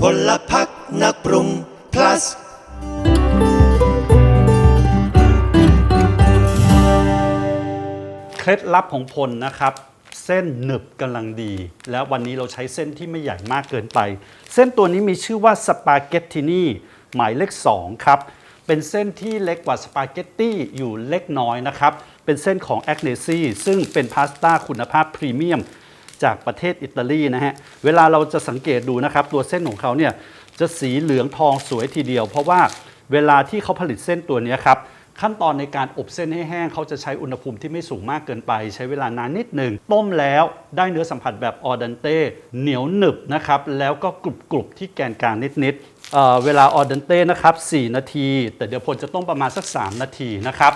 พลพักนักปรุง plus เคล็ดลับของพลนะครับ เส้นหนึบกำลังดี แล้ววันนี้เราใช้เส้นที่ไม่ใหญ่มากเกินไป เส้นตัวนี้มีชื่อว่าสปาเกตตินี่หมายเลข 2 ครับ เป็นเส้นที่เล็กกว่าสปาเกตตี้อยู่เล็กน้อยนะครับ เป็นเส้นของแอคเนซี่ซึ่งเป็นพาสต้าคุณภาพพรีเมียม จากประเทศอิตาลีนะฮะ เวลาเราจะสังเกตดูนะครับ ตัวเส้นของเขาเนี่ยจะสีเหลืองทองสวยทีเดียว เพราะว่าเวลาที่เขาผลิตเส้นตัวนี้ครับขั้นตอนในการอบเส้นให้แห้งเขาจะใช้อุณหภูมิที่ไม่สูงมากเกินไป ใช้เวลานานนิดหนึ่ง ต้มแล้วได้เนื้อสัมผัสแบบออดันเต้เหนียวหนึบนะครับ แล้วก็กรุบกรุบที่แกนกลางนิดๆเเวลาออดันเต้นะครับ4นาที แต่เดี๋ยวพลจะต้มประมาณสัก 3 นาทีนะครับ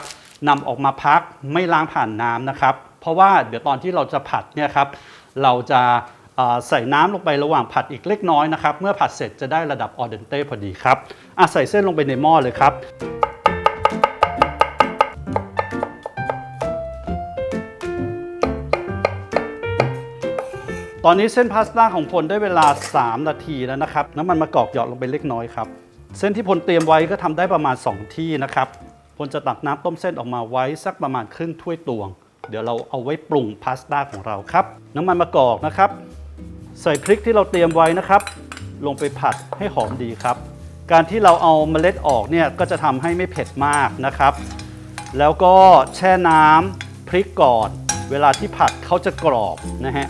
นำออกมาพักไม่ล้างผ่านน้ำนะครับ เพราะว่าเดี๋ยวตอนที่เราจะผัดเนี่ยครับ เราจะใส่น้ำลงไประหว่างผัดอีกเล็กน้อยนะครับ เมื่อผัดเสร็จจะได้ระดับออเดนเต้พอดีครับอะใส่เส้นลงไปในหม้อเลยครับ ตอนนี้เส้นพาสต้าของพลได้เวลา 3 นาทีแล้วนะครับ น้ำมันมะกอกหยอดลงไปเล็กน้อยครับ เส้นที่พลเตรียมไว้ก็ทำได้ประมาณ 2 ที่นะครับพลจะตักน้ำต้มเส้นออกมาไว้สักประมาณครึ่งถ้วยตวง เดี๋ยวเราเอาไว้ปรุงพาสต้าของเราครับ น้ำมันมะกอกนะครับ ใส่พริกที่เราเตรียมไว้นะครับ ลงไปผัดให้หอมดีครับ การที่เราเอาเมล็ดออกเนี่ยก็จะทำให้ไม่เผ็ดมากนะครับ แล้วก็แช่น้ำพริกก่อน เวลาที่ผัดเขาจะกรอบนะฮะ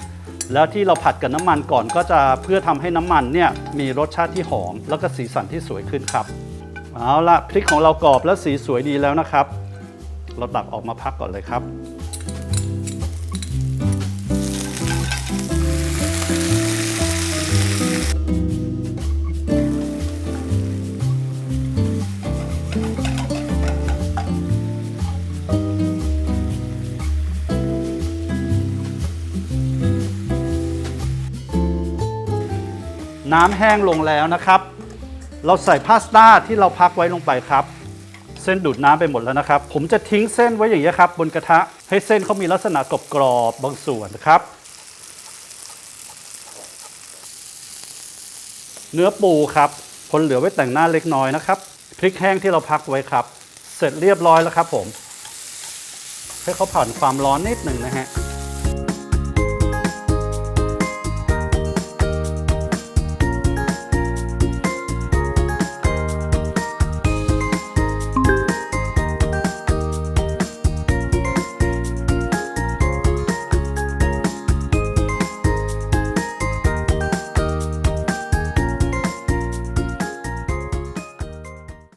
แล้วที่เราผัดกับน้ำมันก่อนก็จะเพื่อทำให้น้ำมันเนี่ยมีรสชาติที่หอม แล้วก็สีสันที่สวยขึ้นครับเอาละพริกของเรากรอบแล้วสีสวยดีแล้วนะครับ เราตักออกมาพักก่อนเลยครับ น้ำแห้งลงแล้วนะครับ เราใส่พาสต้าที่เราพักไว้ลงไปครับ เส้นดูดน้ำไปหมดแล้วนะครับ ผมจะทิ้งเส้นไว้อย่างนี้ครับ บนกระทะให้เส้นเขามีลักษณะกรอบๆบางส่วนนะครับ เนื้อปูครับพลเหลือไว้แต่งหน้าเล็กน้อยนะครับพริกแห้งที่เราพักไว้ครับ เสร็จเรียบร้อยแล้วครับผมให้เขาผ่านความร้อนนิดหนึ่งนะฮะ